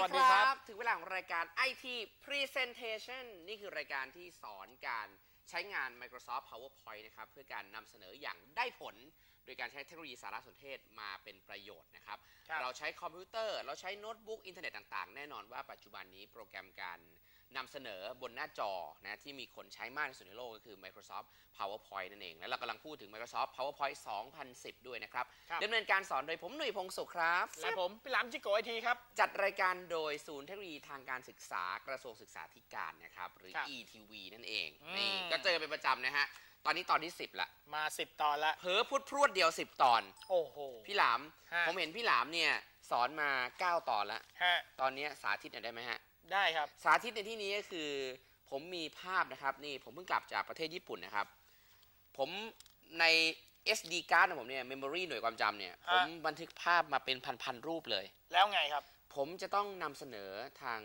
สวัสดีดีคครัรับบถึงเวลาของรายการ IT Presentation นี่คือรายการที่สอนการใช้งาน Microsoft PowerPoint นะครับ เพื่อการนำเสนออย่างได้ผล โดยการใช้เทคโนโลยีสารสนเทศมาเป็นประโยชน์นะครับครับเราใช้คอมพิวเตอร์ เราใช้โน้ตบุ๊กอินเทอร์เน็ตต่างๆ แน่นอนว่าปัจจุบันนี้โปรแกรมการ นำเสนอบนหน้าจอนะที่มีคนใช้มากที่สุดในโลกก็คือ Microsoft PowerPoint นั่นเอง และเรากำลังพูดถึง Microsoft PowerPoint 2010 ด้วยนะครับครับ ดำเนินการสอนโดยผมหนุ่ยพงศุขครับ และผมพี่หลามจิโกะไอทีครับ จัดรายการโดยศูนย์เทคโนโลยีทางการศึกษากระทรวงศึกษาธิการนะครับ หรือ ครับ ETV นั่นเองอืม นี่ก็เจอเป็นประจำนะฮะ ตอนนี้ตอนที่ 10 ละ มาสิบตอนละเพ้อพูดพรวดเดียว 10 ตอน โอ้โห พี่หลาม ฮะ ผมเห็นพี่หลามเนี่ย สอนมา 9 ตอนแล้วฮะตอนเนี้ยสาธิตหน่อยได้ไหมฮะ ได้ครับ สาธิตในที่นี้ก็คือ ผมมีภาพนะครับนี่ผมเพิ่งกลับจากประเทศญี่ปุ่นนะครับ ผมใน SD card ของผมเนี่ย memory หน่วยความจำเนี่ย ผมบันทึกภาพมาเป็นพันๆรูปเลย แล้วไงครับ ผมจะต้องนำเสนอทาง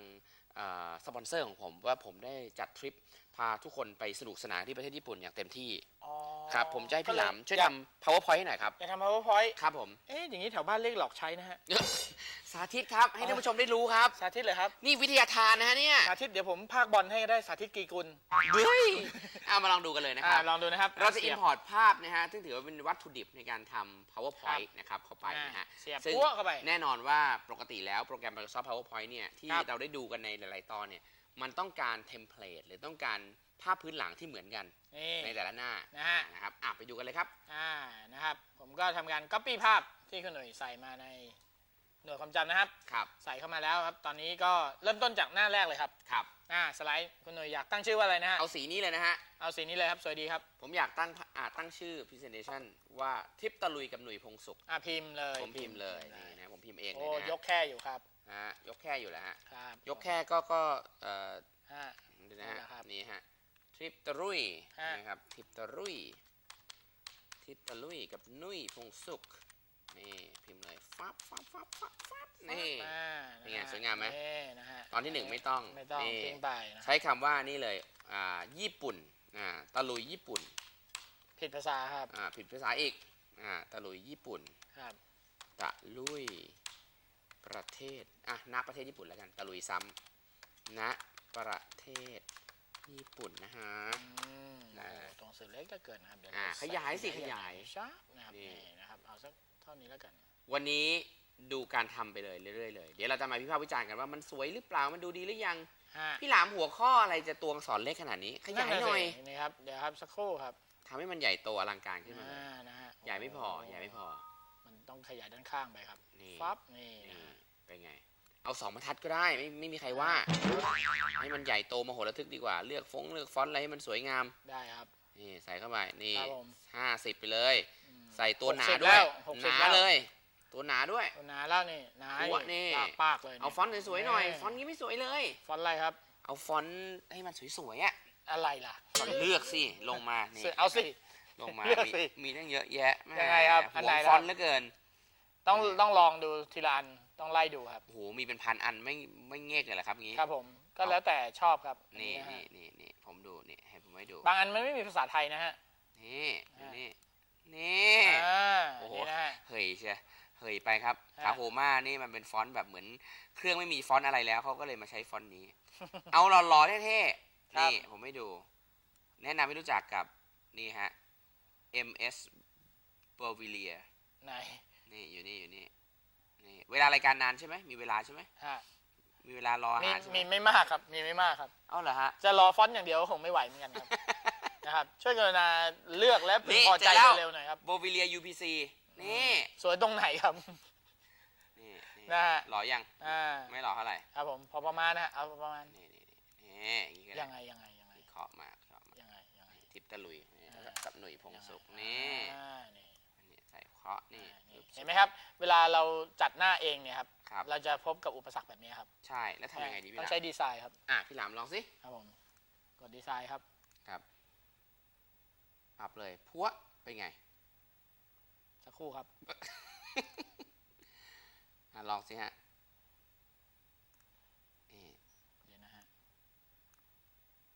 เอ่อสปอนเซอร์ของผมว่าผมได้จัดทริป พาทุกคนไปสนุกสนานที่ประเทศญี่ปุ่นอย่างเต็มที่อ๋อครับผมจะให้พี่หลามช่วยอยากทำ powerpoint ให้หน่อยครับ อยากทำ powerpoint ครับผม เอ๊ะอย่างนี้แถวบ้านเรียกหลอกใช้นะฮะ สาธิตครับ ให้ท่านผู้ชมได้รู้ครับ สาธิตเลยครับ นี่วิทยาทานนะฮะเนี่ยสาธิตเดี๋ยวผมพากบอลให้ก็ได้สาธิตกีกุลเฮ้ยเอามาลองดูกันเลยนะคอ่ารับ ลองดูนะครับเราจะ สียบ import ภาพนะฮะซึ่งถือว่าเป็นวัตถุดิบในการทำ powerpoint นะครับเข้าไปนะฮะอ่าเสียบซึ่งพัวเข้าไปแน่นอนว่าปกติแล้วโปรแกรม Microsoft PowerPoint เนี่ยที่ครับ เราได้ดูกันในหลาย ๆ ตอนเนี่ย มันต้องการเทมเพลตหรือต้องการภาพพื้นหลังที่เหมือนกันนี่ในแต่ละหน้านะฮะนะครับอะไปดูกันเลยครับอ่านะครับ ผมก็ทำการ copy ภาพที่คุณหน่วยใส่มาในหน่วยความจำนะครับครับใส่เข้ามาแล้วครับตอนนี้ก็เริ่มต้นจากหน้าแรกเลยครับครับอ่าสไลด์คุณหน่วยอยากตั้งชื่อว่าอะไรนะฮะเอาสีนี้เลยนะฮะเอาสีนี้เลยครับสวยดีครับ ผมอยากตั้งอ่าตั้งชื่อ presentation ว่าทริปตะลุยกับหนุ่ยพงศุขอ่าพิมพ์เลยผมพิมพ์เลยได้นี่นะผมพิมพ์เองเลโอ้ยนะยกแค่อยู่ครับ ฮะยกแค่อยู่แล้วฮะครับยกแค่ก็ก็เอ่อฮะดูนะฮะนี่แหละครับนี่ฮะทริปตะลุยฮะ นะครับทริปตะลุยทริปตะลุยกับนุ้ยพงศุขนี่พิมพ์เลยฟับฟับฟับฟับฟับนี่ อ่าเป็นไงะฮะสวยงามไหมนี่นะฮะตอนที่หนึ่งไม่ต้องไม่ต้องนี่ทิ้งไปนะใช้คำว่านี่เลยอ่าญี่ปุ่นอ่าตะลุยญี่ปุ่นผิดภาษาครับอ่าผิดภาษาอีกอ่าตะลุยญี่ปุ่น ครับ ตะลุย ประเทศอะณประเทศญี่ปุ่นแล้วกันตะลุยซ้ำณประเทศญี่ปุ่นนะฮะ อืมนะโอ้ตรงสื่อเล็กก็เกินนะครับเดี๋ยวอ่าเรขยายสิใขยายชาร์ปนะครับนี่ นี่นะครับเอาสักเท่านี้แล้วกัน วันนี้ดูการทำไปเลยเรื่อยๆเลย เดี๋ยวเราจะมาพิพากษ์วิจารณ์กันว่ามันสวยหรือเปล่ามันดูดีหรือยังฮะพี่หลามหัวข้ออะไรจะตวงสอนเล็กขนาดนี้ ขยายหน่อยะสินี่ครับ เดี๋ยวครับสักครู่ครับทำให้มันใหญ่โตอลังการขึ้นมาเลยอ่านะฮะใหญ่ไม่พอใหญ่ไม่พอ มันต้องขยายด้านข้างไปครับ นี่ฟับนี่นะนี่ฮะเป็นไง เอาสองบรรทัดก็ได้ไม่ไม่มีใครว่า ให้มันใหญ่โตมโหฬารทึกดีกว่า เลือกฟงเลือกฟอนต์อะไรให้มันสวยงาม ได้ครับ นี่ใส่เข้าไป นี่ครับผม ห้าสิบไปเลย อืมใส่ตัวหนา60ด้วย แล้วห60นาแล้วเลย ตัวหนาด้วยเอาหนาแล้วนี่หนาหัวนี่ ปากปากเลยเอาฟอนต์สวยๆหน่อย ฟอนต์นี้ไม่สวยเลย ฟอนต์อะไรครับ เอาฟอนต์ให้มันสวยๆอะอะไรล่ะก็เลือกสิ ลงมา นี่เอาสิ ลงมา เลือกมีสิมีตั้งเยอะแยะแม่ยังไงครับอันหัไหนวล่ะฟอนต์เหลือเกิน ต้องต้องลองดูทีละอันต้องไล่ดูครับ โอ้โห มีเป็นพันอันไม่ไม่เงกเลยเหรอครับงี้ ครับผม ก็แล้วแต่ชอบครับนี่ะฮะนี่นี่นี่ผมดูนี่ให้ผมให้ดู บางอันมันไม่มีภาษาไทยนะฮะนี่ดูอ่านี่ นี่ อ่าโอ้โห นี่นะฮะ เฮยเชียเฮยไปครับฮะ คาโฮมานี่มันเป็นฟอนต์แบบเหมือน เครื่องไม่มีฟอนต์อะไรแล้วเขาก็เลยมาใช้ฟอนต์นี้ เอาหล่อๆเท่ๆครับนี่ผมให้ดู แนะนำให้รู้จักกับนี่ฮะ MS b o v i l i e r ไหน นี่อยู่นี่อยู่นี่นี่เวลารายการนานใช่ไหมมีเวลาใช่ไหมฮะมีเวลารออามีหารใช่ไหมมีไม่มากครับ มีไม่มากครับ เอาเหรอฮะ จะรอฟอนต์อย่างเดียวก็คงไม่ไหวเหมือนกันครับ นะครับ ช่วยกรุณาเลือกและพึงนี่พอใจเจอแล้ว เร็วๆหน่อยครับ b o v i l i e r UPC นี่สวยตรงไหนครับ นี่นี่นะฮะ หล่อยังอ่าไม่หล่อเท่าไหร่ครับผมพอประมาณนะฮะเอาประมาณนี่นี่นี่อย่างนี้ก็ได้ยังไงยังไงยังไงเคาะมาเคาะมายังไงยังไง ทิปตะลุยนี่อ่า กับหนุ่ยพงยังไงศุกร์นี่อ่านี่นี่ใส่เคาะนี่อ่านี่ปึ๊บเห็นไหมครับ เวลาเราจัดหน้าเองเนี่ยครับ ครับเราจะพบกับอุปสรรคแบบนี้ครับใช่แล้วทำยังไงดีพี่ต้องหลาใช้มดีไซน์ครับ อะพี่หลามลองสิครับผม กดดีไซน์ครับ ครับปรับเลยพัวเป็นไง สักครู่ครับ อะลองสิฮะนี่เดี๋ยวนะฮะ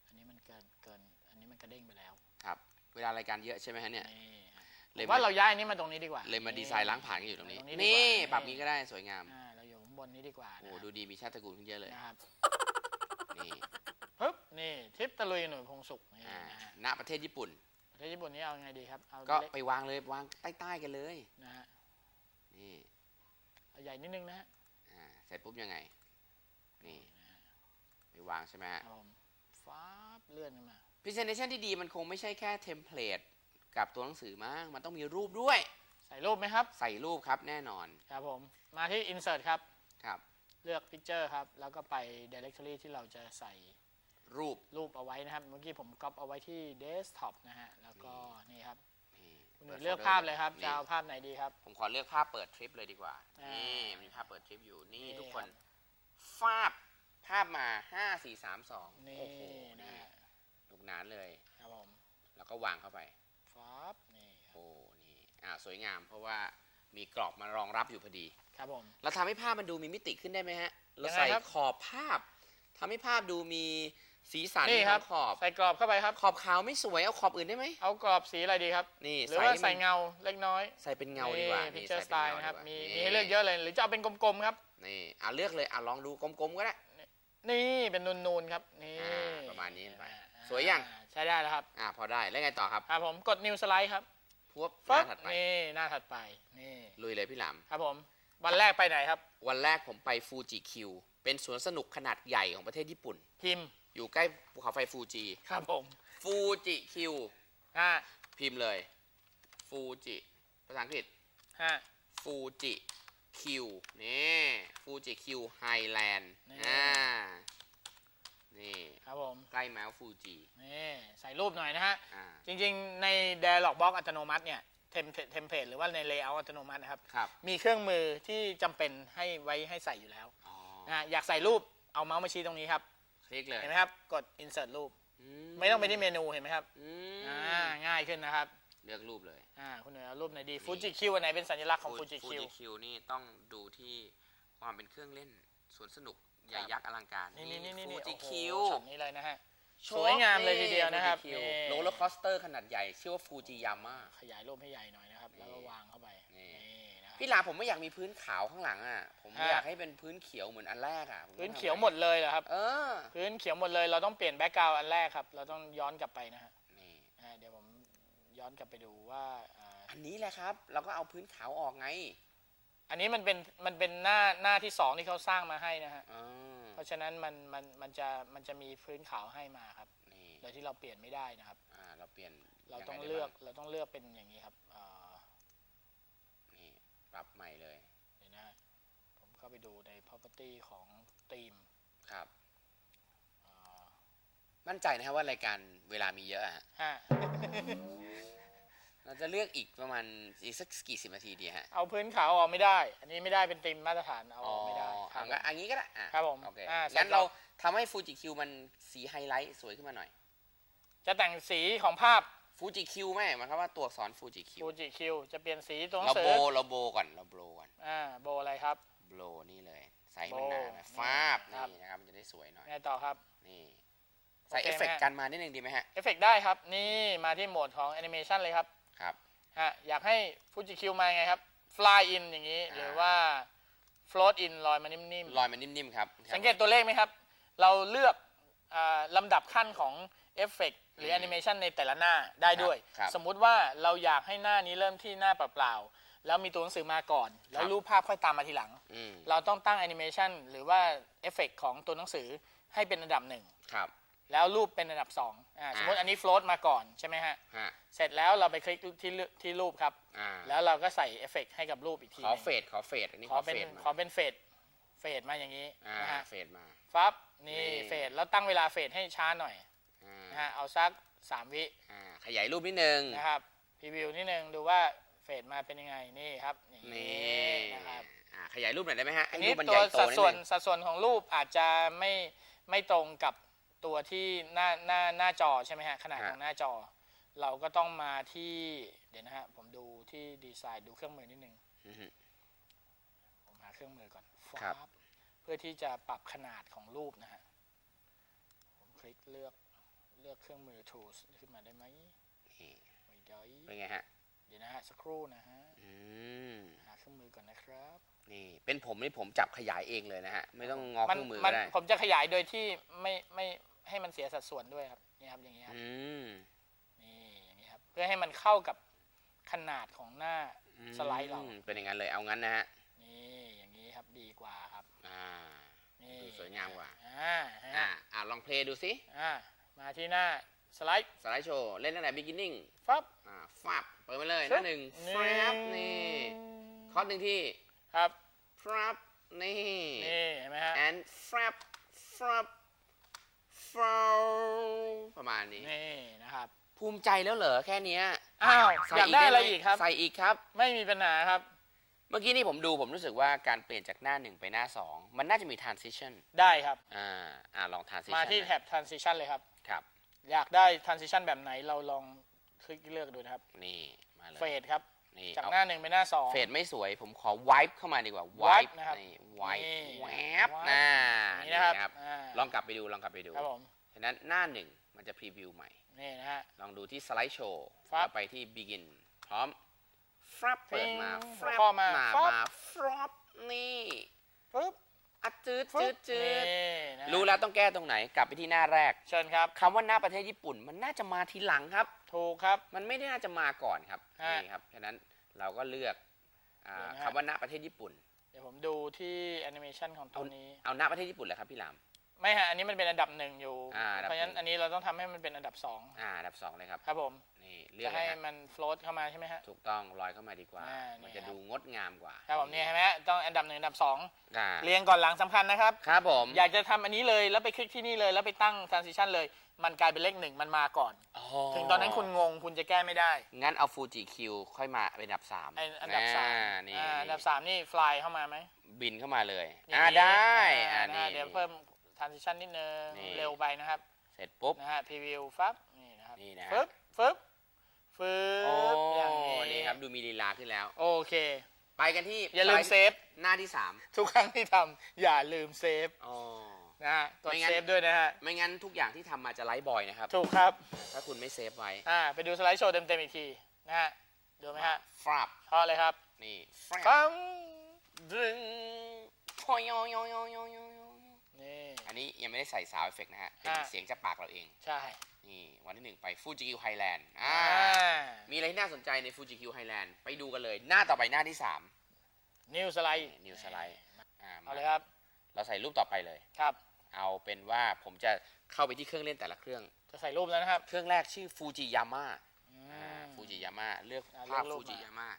อันนี้มันเกินเกิน อันนี้มันกระเด้งไปแล้วครับ เวลารายการเยอะใช่ไหมฮะเนี่ย นี่ฮะ เลยว่ามาเราย้ายอันนี้มาตรงนี้ดีกว่าเลยมาดีไซน์ล้างผ่านกันอยู่ตรงนี้ตรงนี้ดีนี่กว่าปรับนี้ก็ได้สวยงามอ่าเราอยู่ข้างบบนนี้ดีกว่าโอ้นะดูดีมีชาติตระกูลขึ้นเยอะเลยนะครับนี่ปึ๊บนี่ทิปตะลุยหน่วยพงศุกร์นี่อ่านะฮะณประเทศญี่ปุ่น ประเทศญี่ปุ่นนี่เอาไงดีครับเอาก็เล็กไปวางเลยวางใต้ๆกันเลยนะฮะนี่เอาใหญ่นิดนึงนะฮะอ่าเสร็จปุ๊บยังไง นี่ไปวางใช่ไหมฮะครับผมฟ้าบเลื่อนขึ้นมา Presentation ที่ดีมันคงไม่ใช่แค่เทมเพลต กับตัวหนังสือมั้งมันต้องมีรูปด้วย ใส่รูปไหมครับ ใส่รูปครับแน่นอนครับผม มาที่ insert ครับ ครับ เลือก picture ครับ แล้วก็ไป directory ที่เราจะใส่รูปรูปเอาไว้นะครับ เมื่อกี้ผมก๊อปเอาไว้ที่ desktop นะฮะ แล้วก็นี่ครับนี่คุณหนุ่ปิยดเลือกโฟดภาพเลยครับ นี่จะเอาภาพไหนดีครับ ผมขอเลือกภาพเปิดทริปเลยดีกว่า อ่านี่นี่มันมีภาพเปิดทริปอยู่ นี่นี่ทุกคน ครับ ฟาบภาพมา 5 4 3 2นี่โอ้โหนะนี่ฮะลูกหนานเลย ครับผม แล้วก็วางเข้าไป ฟ้าบนี่ครับ โอ้นี่ อ่าสวยงามเพราะว่ามีกรอบมารองรับอยู่พอดี ครับผม เราทำให้ภาพมันดูมีมิติขึ้นได้ไหมฮะเรายังไงใส่ครับ ขอบภาพทำให้ภาพดูมีสีสันนี่ขครัอบงขอบ ใส่กรอบเข้าไปครับ ขอบขาวไม่สวยเอาขอบอื่นได้ไหมเอากรอบสีอะไรดีครับ นี่หรือว่าให้ใส่มันเงาเล็กน้อยใส่เป็นเงาดีกว่าพินี่เจอใส่ร์สไตเป็นล์เงานะครับดีมีกว่ามีให้เลือกเยอะเลย หรือจะเอาเป็นกลมๆครับ นี่อะเลือกเลยอะลองดูกลมๆก็ได้ นี่เป็นนูนๆครับ นี่อ่าประมาณนี้ไปอ่าสวยยังใช้ได้แล้วครับ อะพอได้แล้วไงต่อครับ ครับผม กด new slide ครับพ วบหปั๊น้าบถัดไป นี่หน้าถัดไปนี่ลุยเลยพี่หลาม ครับผม วันแรกไปไหนครับ วันแรกผมไปฟูจิคิว เป็นสวนสนุกขนาดใหญ่ของประเทศญี่ปุ่น พิมพ์ อยู่ใกล้ภูเขาไฟฟูจิ ครับผมฟูจิคิว ห้าพิมพ์เลย ฟูจิ ภาษาอังกฤษ ห้า ฟูจิคิวนี่ ฟูจิคิวไฮแลนด์นี่ อ่า นี่ครับผม ใกล้แมวฟูจิ นี่ใส่รูปหน่อยนะฮะ อ่า จริงๆ ใน dialog box อัตโนมัติเนี่ยเทมเทมเพลตหรือว่าใน layout อัตโนมัตินะครับ ครับ มีเครื่องมือที่จำเป็นให้ไว้ให้ใส่อยู่แล้วอ๋อนะฮะอยากใส่รูปเอาเมาส์มาชี้ตรงนี้ครับ คลิกเลยเห็นไหมครับ กด insert รูป อืไม่ต้องไปที่เมนูเห็นไหมครับ อืมอ่า ง่ายขึ้นนะครับ เลือกรูปเลย อ่า คุณหน่อยเอารูปไหนดี ฟูจิคิวอันไหนเป็นสัญลักษณ์ของฟูจิฟูคิวจิคิวนี่ต้องดูที่ความเป็นเครื่องเล่นสวนสนุก ใหญ่ครับยักษ์อลังการนี่นี่นี่นี่ฟูนี่จิโอ้โหคิวช็อตนี้เลยนะฮะ สวยงามเลยทีเดียวนะครับนี่โรลเลอร์คอสเตอร์ขนาดใหญ่ชื่อว่าฟูจิยาม่าขยายรูปให้ใหญ่หน่อยนะครับ แล้วก็วางเข้าไปนี่นี่นะครับพี่ลาผมไม่อยากมีพื้นขาวข้างหลังอะ ผมฮะอยากให้เป็นพื้นเขียวเหมือนอันแรกอะผมพื้นต้องเขียวทำไงหมดเลยเหรอครับ เออ พื้นเขียวหมดเลย เราต้องเปลี่ยนแบ็กกราวด์อันแรกครับ เราต้องย้อนกลับไปนะฮะ นี่อ่าเดี๋ยวผมย้อนกลับไปดูว่าอ่า อันนี้แหละครับ เราก็เอาพื้นขาวออกไง อันนี้มันเป็นมันเป็นหน้าหน้าที่สองที่เขาสร้างมาให้นะฮะ อ่าเพราะฉะนั้นมันมันมันจะมันจะมีพื้นขาวให้มาครับ นี่โดยที่เราเปลี่ยนไม่ได้นะครับ อ่าเราเปลี่ยนเรายัไต้องได้เลือกบ้าเราต้องเลือกเป็นอย่างนี้ครับอ่านี่ปรับใหม่เลยเดี๋ยวนะฮะผมเข้าไปดูใน property ของธีมครับอ่ามั่นใจนะครับว่ารายการเวลามีเยอะอะฮะ ฮะ เราจะเลือกอีกประมาณอีกสักกี่สิบนาทีดีฮะเอาพื้นขาวออกไม่ได้ อันนี้ไม่ได้เป็นธีมมาตรฐานเอาออกไม่ได้คอ๋รัอบงั้นอันนี้ก็ได้อะครับผมโอเคอ่างั้นใส่กรอบเราทำให้ฟูจิคิวมันสีไฮไลท์สวยขึ้นมาหน่อยจะแต่งสีของภาพฟูจิคิวไหมหมายความว่าตัวอักษรฟูจิคิวฟูจิคิวจะเปลี่ยนสีตัวหนัเรางสืโบอเราโบก่อนเราโบก่อนอ่าโบอะไรครับ โบนี่เลยใส่ให้มันหนาโบนะฟาบครับ นี่นะครับมันจะได้สวยหน่อยไงต่อครับ นี่ใส่โอเคเอฟเฟกไหมต์ฮะกันมานิดนึงดีไหมฮะ เอฟเฟกต์ได้ครับ นี่มาที่โหมดของแอนิเมชันเลยครับ ครับฮะอยากให้ฟูจิคิวมาไงครับ fly in อย่างนี้อ่าหรือว่า float in ลอยมานิ่มลอยมันนิ่มๆครับๆ สังเกตตัวเลขไหมครับ เราเลือกอ่าลำดับขั้นของเอฟเฟกต์หรือแอนิเมชันในแต่ละหน้าได้ด้วยครับสมมุติว่าเราอยากให้หน้านี้เริ่มที่หน้าเปล่าๆ แล้วมีตัวหนังสือมาก่อน แล้วรูปภาพค่อยตามมาทีหลัง อืมเราต้องตั้งแอนิเมชันหรือว่าเอฟเฟกของตัวหนังสือให้เป็นอันดับหนึ่ง ครับ แล้วรูปเป็นอันดับสอง อ่าสมมติอันนี้ float มาก่อนใช่ไหมฮะ ฮะเสร็จแล้วเราไปคลิกที่รูที่รูปครับ อ่าแล้วเราก็ใส่เอฟเฟกต์ให้กับรูปอีกทีขอหนึ่งเฟดขอเฟดอันนี้ขขออเป็นเฟดมาขอเป็นเฟดเฟดมาอย่างนี้อ่านะฮะเฟดมา ฟับนี่นี่ เฟดแล้วตั้งเวลาเฟดให้ช้าหน่อยอ่านะฮะเอาสักสามวิอ่าขยายรูปนิดนึง นะครับพรีวิวนิดนึงดูว่าเฟดมาเป็นยังไงนี่ครับอย่างนี่นี้นะครับอ่าขยายรูปหน่อยได้ไหมฮะอัให้นนี้รูปมันตัใหวญ่โตสัดนิดส่วนนึงสัดส่วนของรูปอาจจะไม่ไม่ตรงกับ ตัวที่หน้าหน้าหน้าจอใช่ไหมฮะขนาดของหน้าจอ เราก็ต้องมาที่เดี๋ยวนะฮะผมดูที่ดีไซน์ดูเครื่องมือนิดนึงอือฮึ ผมหาเครื่องมือก่อนครับฟ้าบเพื่อที่จะปรับขนาดของรูปนะฮะผมคลิกเลือกเลือกเครื่องมือ tools ขึ้นมาได้ไหมนี่ไม่ได้เป็นไงฮะเดี๋ยวนะฮะสักครู่นะฮะอืมหาเครื่องมือก่อนนะครับ นี่เป็นผมนี่ผมจับขยายเองเลยนะฮะ ไม่ต้องงอมัเครื่องมือมัก็ได้ผมจะขยายโดยที่ไม่ไม่ให้มันเสียสัดส่วนด้วยครับนี่ครับอย่างนี้ครับอืมนี่อย่างนี้ครับ เพื่อให้มันเข้ากับขนาดของหน้าอืมสไลด์เราเป็นอย่างนั้นเลยเอางั้นนะฮะนี่อย่างนี้ครับดีกว่าครับอ่านี่ดูสวยงามกว่าอ่าฮะอ่าอ่าลองเพลย์ดูสิอ่ามาที่หน้าสไลด์สไลด์โชว์เล่นตั้งแต่ beginning ฟับอ่าฟับเปิดมาเลยหน้าหนึ่งฟรับนี่คอร์ดหนึ่งที่ ครับฟรับนี่นี่เห็นไหมฮะ and frap frap frap ประมาณนี้ นี่นะครับ ภูมิใจแล้วเหรอแค่เนี้ยอ้าวใส่อยากได้อะไรหมอีกครับ ใส่อีกครับ ไม่มีปัญหาครับ เมื่อกี้นี่ผมดูผมรู้สึกว่าการเปลี่ยนจากหน้าหนึ่งไปหน้าสองมันน่าจะมี transition ได้ครับ อ่าอ่าลอง transition มาที่หน่อยแท็บ transition เลยครับ ครับ อยากได้ transition แบบไหนเราลองคลิกเลือกดูนะครับ นี่ มาเลย เฟดครับ นี่จากเอาหน้าหนึ่งไปหน้าสอง เฟดไม่สวยผมขอ wipe เข้ามาดีกว่า wipe wipe นะครับนี่ wipe นี่แวบ wipe น่านี่นะครับครับอ่า ลองกลับไปดูลองกลับไปดูครับผม ฉะนั้นหน้าหนึ่งมันจะพรีวิวใหม่ นี่นะฮะ ลองดูที่สไลด์โชว์ครับ แล้วไปที่ begin พร้อมฟรับเปิดมาปิ้งฟรับหัวข้อมามาฟับ มาฟรับนี่ ปึ๊บ อัดจืดฟึจืบดจืนี่ดนะฮะรู้แล้วต้องแก้ตรงไหน กลับไปที่หน้าแรกเชิญครับ คำว่าหน้าประเทศญี่ปุ่น มันน่าจะมาทีหลังครับ ถูกครับ มันไม่ได้น่าจะมาก่อนครับฮะนี่ครับฉะนั้นเราก็เลือกอ่าเดี๋ยวนะฮะ คำว่าหน้าประเทศญี่ปุ่น เดี๋ยวผมดูที่แอนิเมชันของตัวนี้ เอาหน้าประเทศญี่ปุ่นเลยครับพี่หลาม ไม่ฮะอันนี้มันเป็นอันดับหนึ่งอยู่ อ่าอันดับเพราะฉะนั้นหนึ่ง อันนี้เราต้องทำให้มันเป็นอันดับสองอ่าอันดับสองเลยครับ ครับผมนี่เลือจะกเลให้ยฮะมันโฟล t เข้ามาใช่ไหมฮะ ถูกต้องลอยเข้ามาดีกว่า อ่ามันนี่จะครับ ดูงดงามกว่าครับผมนี่เห็นไหมฮะต้องอันดับหนึ่งอันดับสองอ่าเรียงก่อนหลังสำคัญนะครับ ครับผมอยากจะทำอันนี้เลยแล้วไปคลิกที่นี่เลยแล้วไปตั้ง transition เลย มันกลายเป็นเลขหนึ่งมันมาก่อน ถึงตอนนั้นคุณงงคุณจะแก้ไม่ได้งั้นเอาฟูจิคิวค่อยมาเป็นอันดับสามไอ้อันดับสามนี่อ่าอันดับนี่สามนี่ fly เข้ามาไหมบินเข้ามาเลยย่งอ่านี้ได้ อ่านะนี่ฮะเดี๋ยวเพิ่ม transition นิดนึงนี่ เร็วไปนะครับเสร็จปุ๊บ นะฮะ preview ฟับนี่นะครับนี่นะฮะ ฟึบฟึบฟึโอ้บอย่างนี้นี่ครับดูมีลีลาขึ้นแล้ว โอเค ไปกันที่อย่าลืมสไเซฟ หน้าที่สามทุกครั้งที่ทำอย่าลืมเซฟอ๋อ นะฮะกดไม่งั้น เซฟด้วยนะฮะไม่งั้นทุกอย่างที่ทำมาจะไลฟ์บ่อยนะครับ ถูกครับ ถ้าคุณไม่เซฟไว้อ่า ไปดูสไลด์โชว์เต็มๆอีกทีนะฮะดูไหมฮะฟรับพอเลยครับนี่ฟรับปั๊มดึงพอยอยอยอยอยอยนี่ อันนี้ยังไม่ได้ใส่ซาวเอฟเฟกนะฮะ เป็นอ่า เสียงจากปากเราเอง ใช่ นี่วันที่หนึ่งไปฟูจิคิวไฮแลนด์อ่าอ่ามีอะไรที่น่าสนใจในฟูจิคิวไฮแลนด์ไปดูกันเลย หน้าต่อไปหน้าที่สาม นิวสไลด์นิวสไลด์ อ่าเอาเลยครับเราใส่รูปต่อไปเลย ครับ เอาเป็นว่าผมจะเข้าไปที่เครื่องเล่นแต่ละเครื่อง จะใส่รูปแล้วนะครับเครื่องแรกชื่อฟูจิยาม่าอือ่ามฟูจิยาม่าเลือกอ่าภาพเลือกรูฟูปจิมายาม่า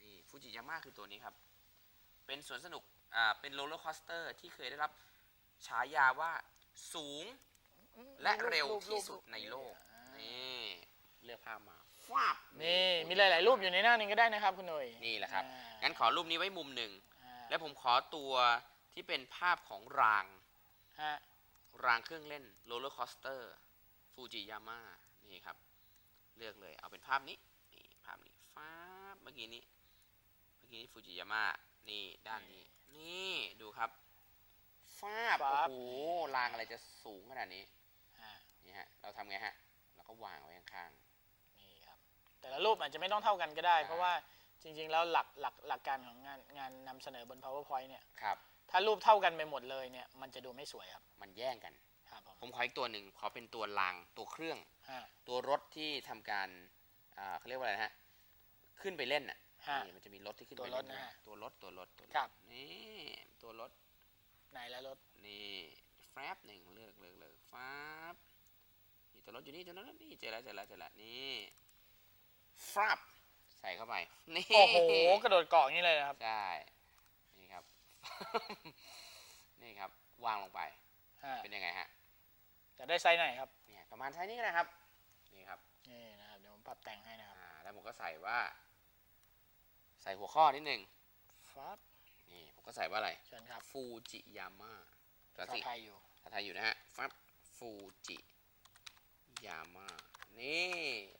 นี่ฟูจิยาม่าคือตัวนี้ครับ เป็นสวนสนุก อ่า เป็นโรลเลอร์คอสเตอร์ที่เคยได้รับ ฉายาว่าสูงและเร็วที่สุดในโลก นี่เลือกภาพมาฟาบนี่มีหลาย ๆ รูปอยู่ในหน้านึงก็ได้นะครับคุณหนุ่ยนี่แหละครับอ่างั้นขอรูปนี้ไว้มุมหนึ่งอ่าและผมขอตัวที่เป็นภาพของรางฮะรางเครื่องเล่นโรลเลอร์คอสเตอร์ฟูจิยาม่านี่ครับ เลือกเลยเอาเป็นภาพนี้นี่ภาพนี้ฟ้าบเมื่อกี้นี้ เมื่อกี้นี้ฟูจิยาม่านี่ด้านนี้ นี่ดูครับ ฟ้าบ โอ้โหรางอะไรจะสูงขนาดนี้ฮะนี่ฮะเราทำไงฮะเราก็วางไว้ข้างนี่ครับ แต่ละรูปอาจจะไม่ต้องเท่ากันก็ได้อ่าเพราะว่าจริงๆ แล้วหลักหลักหลักการของงานงานนำเสนอบน powerpoint เนี่ย ๆครับ ถ้ารูปเท่ากันไปหมดเลยเนี่ย มันจะดูไม่สวยครับ มันแย่งกัน ครับผมผมขออีกตัวหนึ่งขอเป็นตัวรางตัวเครื่อง ฮะ ตัวรถที่ทำการอ่าเขาเรียกว่าอะไรนะฮะ ขึ้นไปเล่นน่ะฮะนี่มันจะมีรถที่ขึ้นตัวไปรเล่ถนนะฮะตัวรถตัวรถตัวรถครับ นี่ตัวรถ ไหนแล้วรถ นี่แฟบหนึ่งเลือกเลือกเลือกฟ้าบนี่ตัวรถอยู่นี่ตัวรถนี่เจอแล้วเจอแล้วเจอแล้วนี่ฟรับใส่เข้าไป นี่โอ้โห กระโดดเกาะอย่างนี้เลยนะครับ ใช่ นี่ครับ นี่ครับ วางลงไปฮะเป็นยังไงฮะ จะได้ไซส์ไหนครับ เนี่ยประมาณไซส์นี้ก็ได้ครับ นี่ครับ นี่นะครับ เดี๋ยวผมปรับแต่งให้นะครับอ่า แล้วผมก็ใส่ว่า ใส่หัวข้อนิดหนึ่ง ฟับนี่ผม ก็ใส่ว่าอะไรเชิญครับฟูจิยาม่าภาษาไทยอยู่ภาษาไทยอยู่นะฮะฟับฟูจิยาม่านี่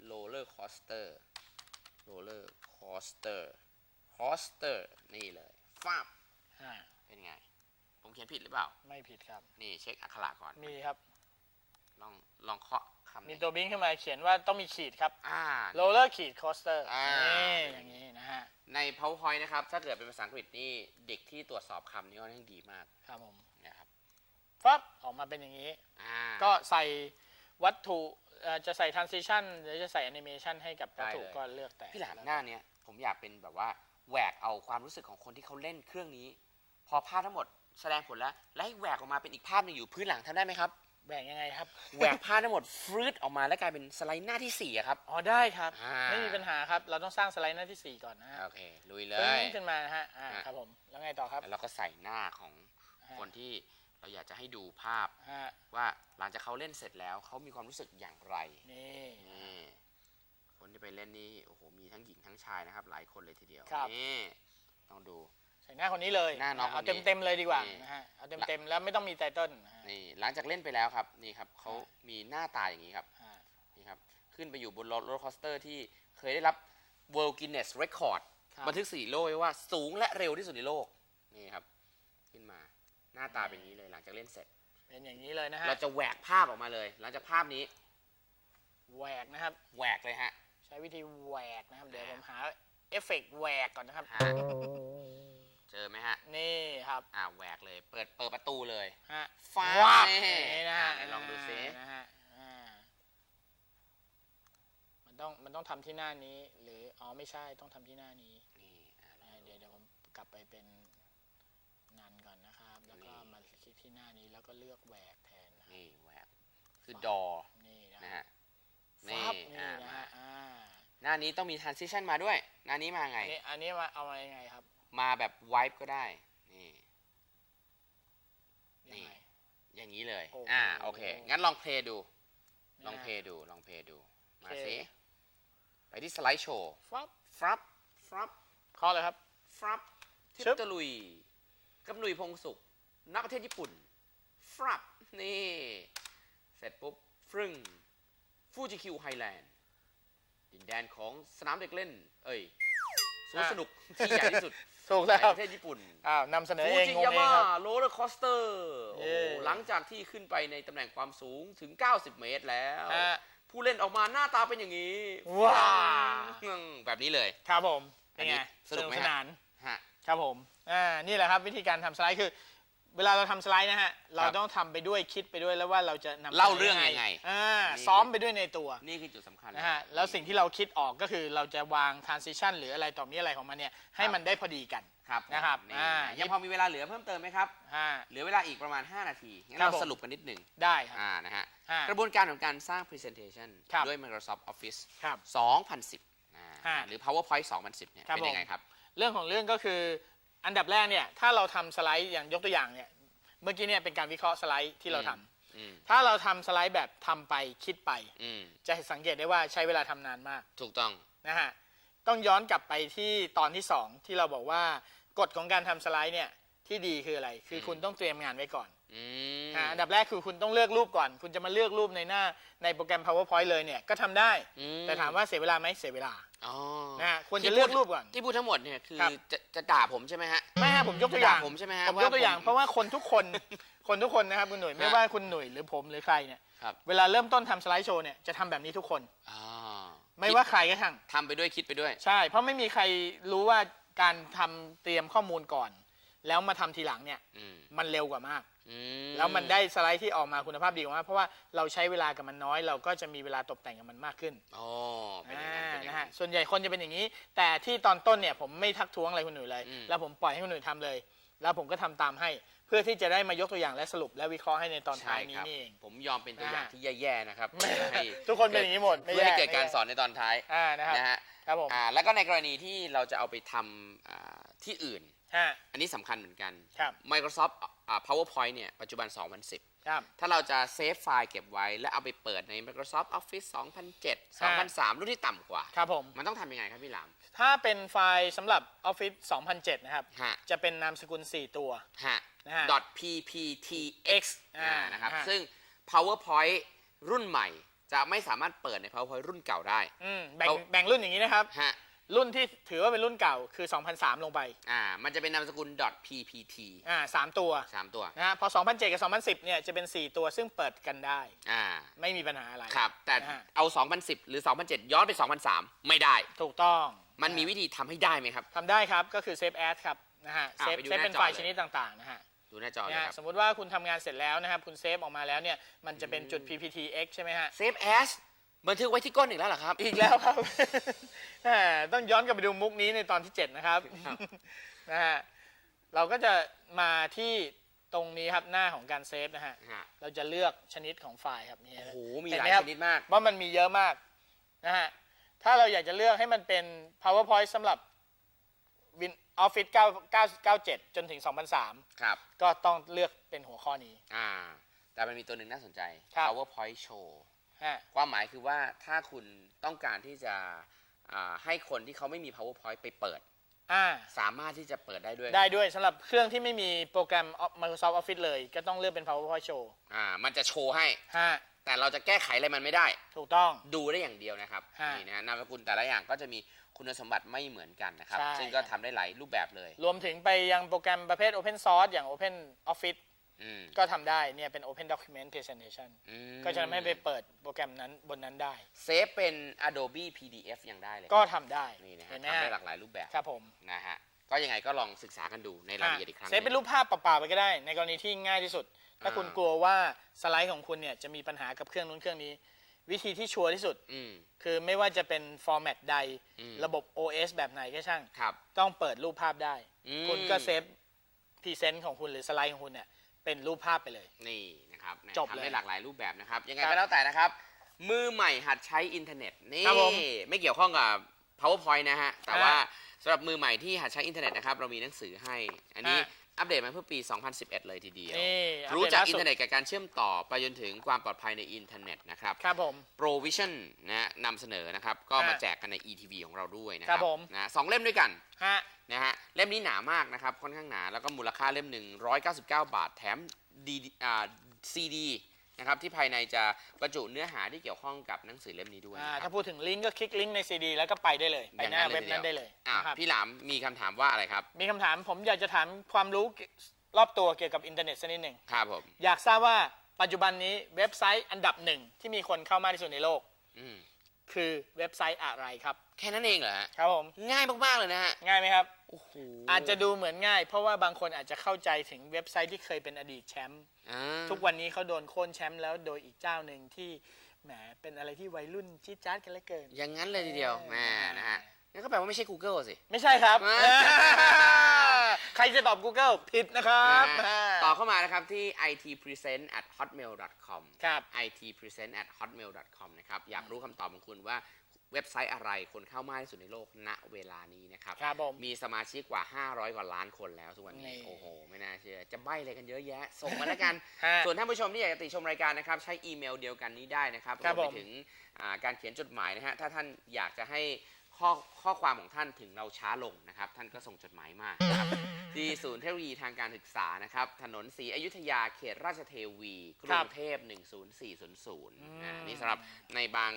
โรลเลอร์คอสเตอร์โรลเลอร์คอสเตอร์คอสเตอร์นี่เลยฟับฮะเป็นไง ผมเขียนผิดหรือเปล่า ไม่ผิดครับ นี่เช็คอักขระก่อน มีครับ ลองลองเคาะคำมีนี้ตัวบิงขึ้นมาเขียนว่าต้องมีขีดครับอ่า roller ขีด coaster อ่า นี่อย่างนี้นะฮะใน PowerPoint นะครับ ถ้าเกิดเป็นภาษาอังกฤษนี่เด็กที่ตรวจสอบคำนี่ค่อนข้างดีมากครับผมนะครับฟับออกมาเป็นอย่างนี้ อ่า ก็ใส่วัตถุเอ่อจะใส่ transition หรือจะใส่ animation ให้กับวัตถุได้เลย ก็เลือกแต่พี่หลามหน้าเนี้ยผมอยากเป็นแบบว่าแหวกเอาความรู้สึกของคนที่เขาเล่นเครื่องนี้ พอภาพทั้งหมดแสดงผลแล้ว แล้วให้แหวกออกมาเป็นอีกภาพหนึงอยู่พื้นหลังทำได้ไหมครับ แบ่งยังไงครับแหวกภาพทั้งหมดฟรืดออกมาแล้วกลายเป็นสไลด์หน้าที่สี่อะครับ อ๋อได้ครับ อ่า ไม่มีปัญหาครับ เราต้องสร้างสไลด์หน้าที่4ก่อนนะฮะโอเคลุยเลปึ้ย งขึ้นมานะฮะอ่าอะ ครับผมแล้วไงต่อครับแล้วก็ใส่หน้าของฮะคนที่เราอยากจะให้ดูภาพฮะว่าหลังจากเขาเล่นเสร็จแล้วเขามีความรู้สึกอย่างไรนี่นี่คนที่ไปเล่นนี่โอ้โหมีทั้งหญิงทั้งชายนะครับ หลายคนเลยทีเดียวครับนี่ต้องดู ใส่หน้าคนนี้เลยหน้าน้องเอาคนนี้เต็มๆเลยดีกว่านี่ นะฮะเอาเต็มๆแล้วไม่ต้องมีไตเติ้ลนะฮะ นี่หลังจากเล่นไปแล้วครับนี่ครับเขาฮะมีหน้าตาอย่างนี้ครับฮะนี่ครับขึ้นไปอยู่บนรถโรลคอสเตอร์ที่เคยได้รับ World Guinness Record ครับบันทึกสถิติโลกไว้ว่าสูงและเร็วที่สุดในโลกนี่ครับ ขึ้นมาหน้าตาเป็นอย่างนี้เลยหลังจากเล่นเสร็จ เป็นอย่างนี้เลยนะฮะเราจะแหวกภาพออกมาเลย หลังจากภาพนี้แหวกนะครับแหวกเลยฮะ ใช้วิธีแหวกนะครับ เดี๋ยวผมหาเอฟเฟกต์แหวกก่อนนะครับฮะ เจอไหมฮะ นี่ครับอ่าแหวกเลย เปิดเปิดประตูเลยฮะฟ้าวับนี่นี่นะฮะอะไหนลองดูซินะฮะอ่ามันต้องมันต้องทำที่หน้านี้ หรืออ๋อไม่ใช่ต้องทำที่หน้านี้นี่อะอ่าเดี๋ยวเดี๋ยวผมกลับไปเป็นนันก่อนนะครับ แล้วก็นี่ มาคลิกที่หน้านี้แล้วก็เลือกแหวกแทนนะครับนี่แหวกคือดอนี่นะนะฮะฮะนี่ฟับนี่อ่านะมาฮะอ่าหน้านี้ต้องมี transition มาด้วย หน้านี้มาไง อันนี้อันนี้มาเอามายังไงครับ มาแบบ wipe ก็ได้ นี่ยังไงอย่างนี้เลยโอ้โหอ่า โอเค งั้นลองเพลย์ดูนะฮะลองเพลย์ดู ลองเพลย์ดู มาโอเคสิ ไปที่สไลด์โชว์ฟับฟรับฟรับข้อเลยครับฟรับทิชึปบตะลุยกับหนุ่ยพงสุขนักประเทศญี่ปุ่นฟรับนี่ เสร็จปุ๊บฟรึงฟูจิคิวไฮแลนด์ดินแดนของสนามเด็กเล่น เอ้ยสวนสนุกที่ใหญ่ที่สุด ถูกในแล้วครับประเทศญี่ปุ่นอ้าวนำเสนอฟูเองจิงงยาเองม่าครับ โรลเลอร์คอสเตอร์โอ้เย้โหหลังจากที่ขึ้นไปในตำแหน่งความสูงถึง 90 เมตรแล้ว ฮะ ผู้เล่นออกมาหน้าตาเป็นอย่างนี้ว้าวอืมแบบนี้เลย ครับผมอัเป็นนนี้ไงสนุกไหมสฮะนาน ฮะ ครับผม อ่า นี่แหละครับวิธีการทำสไลด์คือ เวลาเราทำสไลด์นะฮะ เราต้องทำไปด้วยคิดไปด้วยแล้วว่าเราจะนำเล่าเรื่องยังไงอ่านี่ซ้อมไปด้วยในตัว นี่คือจุดสำคัญนะฮะ แล้วสิ่งที่เราคิดออกก็คือเราจะวาง transition หรืออะไรต่อมีอะไรของมันเนี่ย ให้มันได้พอดีกัน ครับนะครับนี่อ่ายังพอมีเวลาเหลือเพิ่มเติมไหมครับ อ่า เหลือเวลาอีกประมาณ 5 นาที งั้นครับเราผม สรุปกันนิดหนึ่งได้ครับ อ่านะฮะอ่ากระบวนการของการสร้าง Presentation ครับ ด้วย Microsoft Office ครับ 2010อ่าฮะหรือ PowerPoint 2010เนี่ยครับเป็นยังไงผม ครับ เรื่องของเรื่องก็คือ อันดับแรกเนี่ยถ้าเราทำสไลด์อย่างยกตัวอย่างเนี่ยเมื่อกี้เนี่ยเป็นการวิเคราะห์สไลด์ที่เราทำอืมถ้าเราทำสไลด์แบบทำไปคิดไปอืมจะสังเกตได้ว่าใช้เวลาทำนานมาก ถูกต้องนะฮะต้องย้อนกลับไปที่ตอนที่ 2 ที่เราบอกว่ากฎของการทำสไลด์เนี่ยที่ดีคืออะไร คือคุณต้องเตรียมงานไว้ก่อนอืมอ่าอันดับแรกคือคุณต้องเลือกรูปก่อน คุณจะมาเลือกรูปในหน้าในโปรแกรม powerpoint เลยเนี่ยก็ทำได้อืแต่ถามว่าเสียเวลาไหมเสียเวลา อ๋อนะฮะควรจะเลือกรูปก่อน ที่พูดทั้งหมดเนี่ยคือครับ จะจะด่าผมใช่ไหมฮะ ไม่ฮะผมยกตัวอย่างด่าผมใช่ไหมฮะผมยกตัวอย่างว่าผมเพราะว่าคนทุกคน คนทุกคนนะครับคุณหนุ่ยไม่ฮะ ว่าคุณหนุ่ยหรือผมหรือใครเนี่ยครับเวลาเริ่มต้นทำสไลด์โชว์เนี่ยจะทำแบบนี้ทุกคน อ๋อไม่ว่าใครก็ช่างทำไปด้วยคิดไปด้วย ใช่ เพราะไม่มีใครรู้ว่าการทำเตรียมข้อมูลก่อน แล้วมาทำทีหลังเนี่ยอืมมันเร็วกว่ามากอื แล้วมันได้สไลด์ที่ออกมาคุณภาพดีกว่ามากเพราะว่าเราใช้เวลากับมันน้อย เราก็จะมีเวลาตกแต่งกับมันมากขึ้นอ๋อเป็นอย่างนั้นเป็นอย่างนะนั้ฮะนส่วนใหญ่คนจะเป็นอย่างนี้ แต่ที่ตอนต้นเนี่ยผมไม่ทักท้วงอะไรคุณหนุ่ยเลยอืมแล้วผมปล่อยให้คุณหนุ่ยทำเลย แล้วผมก็ทำตามให้ เพื่อที่จะได้มายกตัวอย่างและสรุปและวิเคราะห์ให้ในตอนท้ายนี้ครับนี่เองผมยอมเป็นตัวอย่างอ่าที่แย่ๆนะครับไม่ให้ทุกคนเป็นอย่างนี้หมดไม่เพื่อให้แย่เกิดการไม่แย่สอนในตอนท้ายอ่านะครับนะฮะครับผมอ่าแล้วก็ในกรณีที่เราจะเอาไปทำอ่าที่อื่นฮะอันนี้สำคัญเหมือนกันครับ Microsoft อ่า PowerPoint เนี่ยปัจจุบัน 2010 ครับ ถ้าเราจะเซฟไฟล์เก็บไว้ และเอาไปเปิดใน Microsoft Office 2007 2003 รุ่นที่ต่ำกว่า ครับผม มันต้องทำยังไงครับพี่หลาม ถ้าเป็นไฟล์สำหรับ Office 2007 นะครับ ฮะ จะเป็นนามสกุล 4 ตัว ฮะ นะฮะ .pptx อ่าอ่านะครับ ฮะ ซึ่ง PowerPoint รุ่นใหม่จะไม่สามารถเปิดใน PowerPoint รุ่นเก่าได้ อืมแบ่งเอา แบ่งรุ่นอย่างนี้นะครับ ฮะ รุ่นที่ถือว่าเป็นรุ่นเก่าคือ 2003 ลงไป อ่า มันจะเป็นนามสกุล .ppt อ่าสามตัวสามตัว นะฮะพอ 2007 กับ 2010 เนี่ยจะเป็น 4 ตัวซึ่งเปิดกันได้ อ่า ไม่มีปัญหาอะไร ครับ แต่นะฮะเอา 2010 หรือ 2007 ย้อนไป 2003 ไม่ได้ ถูกต้องมันมีวิธีทำให้ได้ไหมครับ ทำได้ครับ ก็คือเซฟแอดครับ นะฮะ อะเซฟไปดูเซฟเป็นหน้าจอไฟล์เลย ชนิดต่างๆ นะฮะ ดูหน้าจอเลยนะฮะ ครับ สมมุติว่าคุณทำงานเสร็จแล้วนะครับ คุณเซฟออกมาแล้วเนี่ย มันจะเป็นจุด pptx ใช่ไหมฮะ Save as บันทึกไว้ที่ก้นอีกแล้วเหรอครับ อีกแล้วครับแหมต้องย้อนกลับไปดูมุกนี้ในตอนที่ 7 นะครับครับ นะฮะเราก็จะมาที่ตรงนี้ครับหน้าของการเซฟนะฮะฮะเราจะเลือกชนิดของไฟล์ครับนี่โอ้ฮะโหมีเห็นหไหลายมครับชนิดมาก ว่ามันมีเยอะมากนะฮะถ้าเราอยากจะเลือกให้มันเป็น powerpoint สำหรับ Win Office 9 9 97 จนถึง 2003 ครับ ก็ต้องเลือกเป็นหัวข้อนี้ อ่า แต่มันมีตัวหนึ่งน่าสนใจ ครับ PowerPoint Show ฮะ ความหมายคือว่าถ้าคุณต้องการที่จะอ่าให้คนที่เขาไม่มี PowerPoint ไปเปิดอ่าสามารถที่จะเปิดได้ด้วย ได้ด้วยสำหรับเครื่องที่ไม่มีโปรแกรม Microsoft Office เลย ก็ต้องเลือกเป็น PowerPoint Show อ่ามันจะโชว์ให้ฮะแต่เราจะแก้ไขอะไรมันไม่ได้ ถูกต้องดูได้อย่างเดียวนะครับฮะนี่นะฮะนามสกุลแต่ละอย่างก็จะมีคุณสมบัติไม่เหมือนกันนะครับใช่ซึ่งก็ทำได้หลายรูปแบบเลย รวมถึงไปยังโปรแกรมประเภท Open Source อย่าง Open Office อืม ก็ทำได้เนี่ยเป็น Open Document Presentation อืมก็จะทำให้ไปเปิดโปรแกรมนั้นบนนั้นได้ เซฟเป็น Adobe PDF ยังได้เลย ก็ทำได้นี่นะฮะเห็นไหมทำฮะได้หลากหลายรูปแบบครับผมนะฮะก็ยังไงก็ลองศึกษากันดูในรายละเอียดอีกครั้งหเซฟเป็นรูปภาพเปล่าๆไปก็ได้ ในกรณีที่ง่ายที่สุด ถ้าอ่าคุณกลัวว่าสไลด์ของคุณเนี่ยจะมีปัญหากับเครื่องนู้นเครื่องนี้ วิธีที่ชัวร์ที่สุดอืมคือไม่ว่าจะเป็นฟอร์แมตใดอืมระบบ OS แบบไหนก็ช่างครับต้องเปิดรูปภาพได้อืมคุณก็เซฟพรีเซนต์ของคุณหรือสไลด์ของคุณเนี่ย เป็นรูปภาพไปเลย นี่นะครับนะจบเลยทำได้หลากหลายรูปแบบนะครับ ยังไงครับก็แล้วแต่นะครับ มือใหม่หัดใช้อินเทอร์เน็ตนี่ครับผมไม่เกี่ยวข้องกับ powerpoint นะฮะ แต่ฮะว่าสำหรับมือใหม่ที่หัดใช้อินเทอร์เน็ตนะครับ เรามีหนังสือให้ อันนี้ฮะ อัปเดตมาเพื่อปี 2011 เลยทีเดียว นี่อัปเดตรู้จักล่าสุด อินเทอร์เน็ตกับการเชื่อมต่อไปจนถึงความปลอดภัยในอินเทอร์เน็ตนะครับ ครับผม Provision นะนำเสนอนะครับ ก็ฮะมาแจกกันใน ETV ของเราด้วยนะคครัรับบผม นะสองเล่มด้วยกันฮะ นะฮะเล่มนี้หนามากนะครับ ค่อนข้างหนา แล้วก็มูลค่าเล่มหนึ่ง199 บาทแถมดีอ่าซีดี นะครับที่ภายในจะบรรจุเนื้อหาที่เกี่ยวข้องกับหนังสือเล่มนี้ด้วยอ่านะคถ้ารับ พูดถึงลิงก์ก็คลิกลิงก์ในซีดีแล้วก็ไปได้เลย ไปหน้าอย่างนั้นเลย เว็บนั้นทีเดีได้ยวเลยอะนะครับพี่หลามมีคำถามว่าอะไรครับมีคำถามผมอยากจะถามความรู้รอบตัวเกี่ยวกับอินเทอร์เน็ตสักนิดหนึ่ง ครับผมอยากทราบว่าปัจจุบันนี้เว็บไซต์อันดับหนึ่งที่มีคนเข้ามากที่สุดในโลก อืม คือเว็บไซต์อะไรครับ แค่นั้นเองเหรอฮะครับผมง่ายมากๆเลยนะฮะง่ายไหมครับ โอ้โหอาจจะดูเหมือนง่าย เพราะว่าบางคนอาจจะเข้าใจถึงเว็บไซต์ที่เคยเป็นอดีตแชมป์อ่าทุกวันนี้เขาโดนโค่นแชมป์แล้วโดยอีกเจ้าหนึ่งที่แหมเป็นอะไรที่วัยรุ่นจี๊ดจ๊าดกันเหลือเกิน อย่างนั้นเลยทีเดียวแหม่นะฮะ นั่นก็แปลว่าไม่ใช่ Google สิ ไม่ใช่ครับ อ่า ใครจะตอบ Google ผิดนะครับนะฮะอ่าต่อเข้ามานะครับที่ itpresent at hotmail com ครับ itpresent at hotmail com นะครับอยากรู้คำตอบของคุณว่าเว็บไซต์อะไรคนเข้ามากที่สุดในโลกณเวลานี้นะครับ ครับผม มีสมาชิกกว่า 500 กว่าล้านคนแล้วทุกวันนี่ นี้ โอ้โห ไม่น่าเชื่อ จะใบ้อะไรกันเยอะแยะ ส่งมาแล้วกัน ฮะ ส่วนท่านผู้ชมที่อยากจะติชมรายการนะครับ ใช้อีเมลเดียวกันนี้ได้นะครับครับวมไปผมถึงอ่าการเขียนจดหมายนะฮะถ้าท่านอยากจะให้ ข้อข้อความของท่านถึงเราช้าลงนะครับ ท่านก็ส่งจดหมายมานะครับ ที่ศูนย์เทคโนโลยีทางการศึกษานะครับ ถนนศรีอยุธยาเขตราชเทวีกรุงเทพ10400นะนี่สำหรับในบาง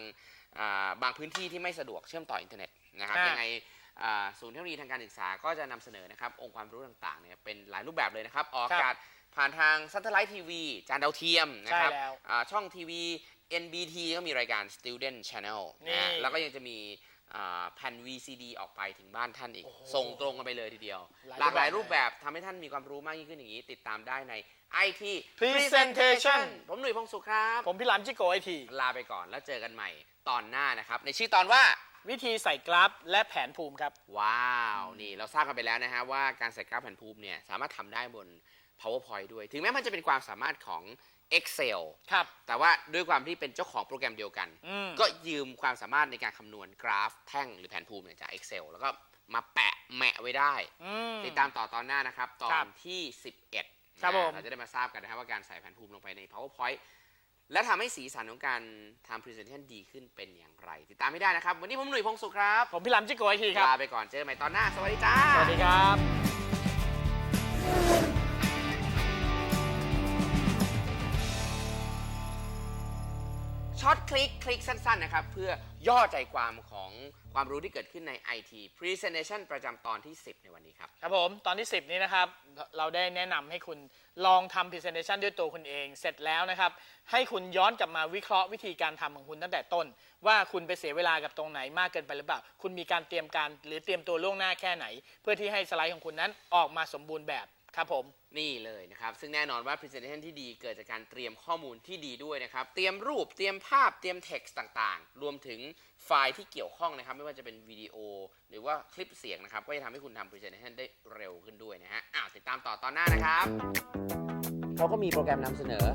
อ่าบางพื้นที่ที่ไม่สะดวกเชื่อมต่ออินเทอร์เน็ตนะครับฮะยังไงอ่าศูนย์เทคโนโลยีทางการศึกษาก็จะนำเสนอนะครับ องค์ความรู้ต่างๆเนี่ยเป็นหลายรูปแบบเลยนะครับ ออกอากาศผ่านทางซัตเทอร์ไลท์ทีวีจานดาวเทียมนะครับใช่แล้วอ่าช่องทีวี NBT ก็มีรายการ Student Channel นี่ นะฮะแล้วก็ยังจะมีอ่า แผ่น VCD ออกไปถึงบ้านท่านอีกโอ้โหส่งตรงกันไปเลยทีเดียว หลายหลากหลายรูรูปปแบแบบบทำให้ท่านมีความรู้มากยิ่งขึ้นอย่างนี้ ติดตามได้ใน IT Presentation ผมหนุ่ยพงศ์สุขครับ ผมพี่หลามจิโกไอทีลาไปก่อนแล้วเจอกันใหม่ตอนหน้านะครับ ในชื่อตอนว่าวิธีใส่กราฟและแผนภูมิครับ ว้าว นี่เราทราบกันไปแล้วนะฮะว่าการใส่กราฟแผ่นภูมิเนี่ยสามารถทำได้บน PowerPoint ด้วย ถึงแม้มันจะเป็นความสามารถของ Excel ครับ แต่ว่าด้วยความที่เป็นเจ้าของโปรแกรมเดียวกัน อืม ก็ยืมความสามารถในการคำนวณกราฟแท่งหรือแผนภูมิเนี่ยจาก Excel แล้วก็มาแปะแมะไว้ได้ อืม ติดตามต่อตอนหน้านะครับ ตอครันบที่ 11ครับนะผม เราจะได้มาทราบกันนะครับว่าการใส่แผนภูมิลงไปใน PowerPoint และทำให้สีสันของการทำ Presentation ดีขึ้นเป็นอย่างไร ติดตามไม่ได้นะครับ วันนี้ผมหนุ่ยพงศ์สุขครับผมพี่หลามจิโกไอทีครับ ลาไปก่อนเจอกันใหม่ตอนหน้า สวัสดีจ้า สวัสดีครับ อตคลิกคลิกสั้นๆนะครับ เพื่อย่อใจความของความรู้ที่เกิดขึ้นใน IT Presentation ประจำตอนที่ 10 ในวันนี้ครับ ครับผมตอนที่ 10 นี้นะครับ เราได้แนะนำให้คุณลองทำ Presentation ด้วยตัวคุณเอง เสร็จแล้วนะครับ ให้คุณย้อนกลับมาวิเคราะห์วิธีการทำของคุณตั้งแต่ต้น ว่าคุณไปเสียเวลากับตรงไหนมากเกินไปหรือเปล่า คุณมีการเตรียมการหรือเตรียมตัวล่วงหน้าแค่ไหน เพื่อที่ให้สไลด์ของคุณนั้นออกมาสมบูรณ์แบบ ครับผม นี่เลยนะครับ ซึ่งแน่นอนว่า Presentation ที่ดีเกิดจากการเตรียมข้อมูลที่ดีด้วยนะครับ เตรียมรูป เตรียมภาพ เตรียม text ต่างๆ รวมถึงไฟล์ที่เกี่ยวข้องนะครับ ไม่ว่าจะเป็นวิดีโอ หรือว่าคลิปเสียงนะครับ ก็จะทำให้คุณทำ Presentation ได้เร็วขึ้นด้วยนะฮะอ้าวติดตามต่อตอนหน้านะครับ เขาก็มีโปรแกรมนำเสนอ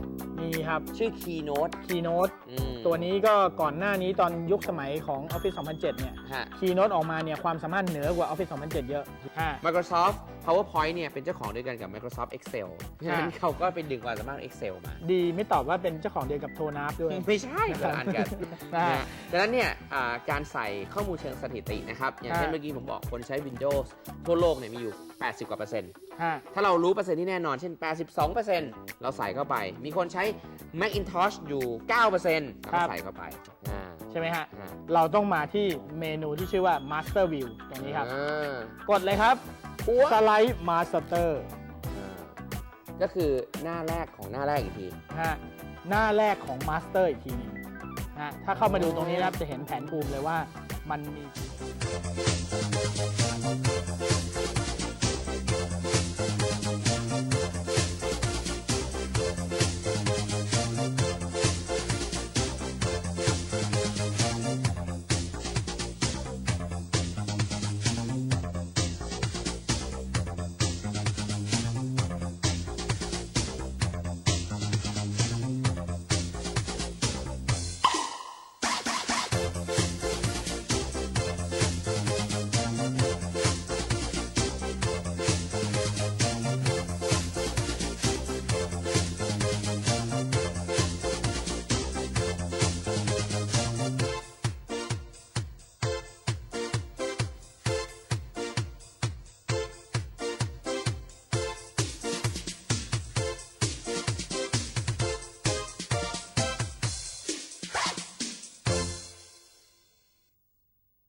นี่ครับ ชื่อ Keynote Keynote อืมตัวนี้ก็ก่อนหน้านี้ตอนยุคสมัยของ Office 2007 เนี่ย ฮะ Keynote ออกมาเนี่ยความสามารถเหนือกว่า Office 2007 เยอะฮะ Microsoft PowerPoint เนี่ยเป็นเจ้าของด้วยกันกับ Microsoft Excel เพราะฉะนั้นฮะเขาก็ไปดึงความสามารถ Excel มา ดีไม่ตอบว่าเป็นเจ้าของเดียวกับโทนับด้วย ไม่ใช่คนละอันกันนะนะฮะฮะดังนั้นเนี่ยอ่าการใส่ข้อมูลเชิงสถิตินะครับ อย่างเช่นฮะเมื่อกี้ผมบอกคนใช้ Windows ทั่วโลกเนี่ยมีอยู่ 80 กว่าเปอร์เซ็นต์ฮะ ถ้าเรารู้เปอร์เซ็นต์ที่แน่นอน เช่น 82เปอร์เซ็นต์เราใส่เข้าไป มีคนใช้ Macintosh อยู่ 9เปอร์เซ็นต์เราก็ใส่เข้าไปอ่าใช่ไหมฮะอ่าเราต้องมาที่เมนูที่ชื่อว่า Master View ตรงนี้ครับอ่ากดเลยครับปั๊วสไลด์ Master อ่าก็คือหน้าแรกของหน้าแรกอีกทีฮะหน้าแรกของ Master อีกทีหนึงฮะถ้าเข้ามาดูตรงนี้นะครับจะเห็นแผนภูมิเลยว่ามันมี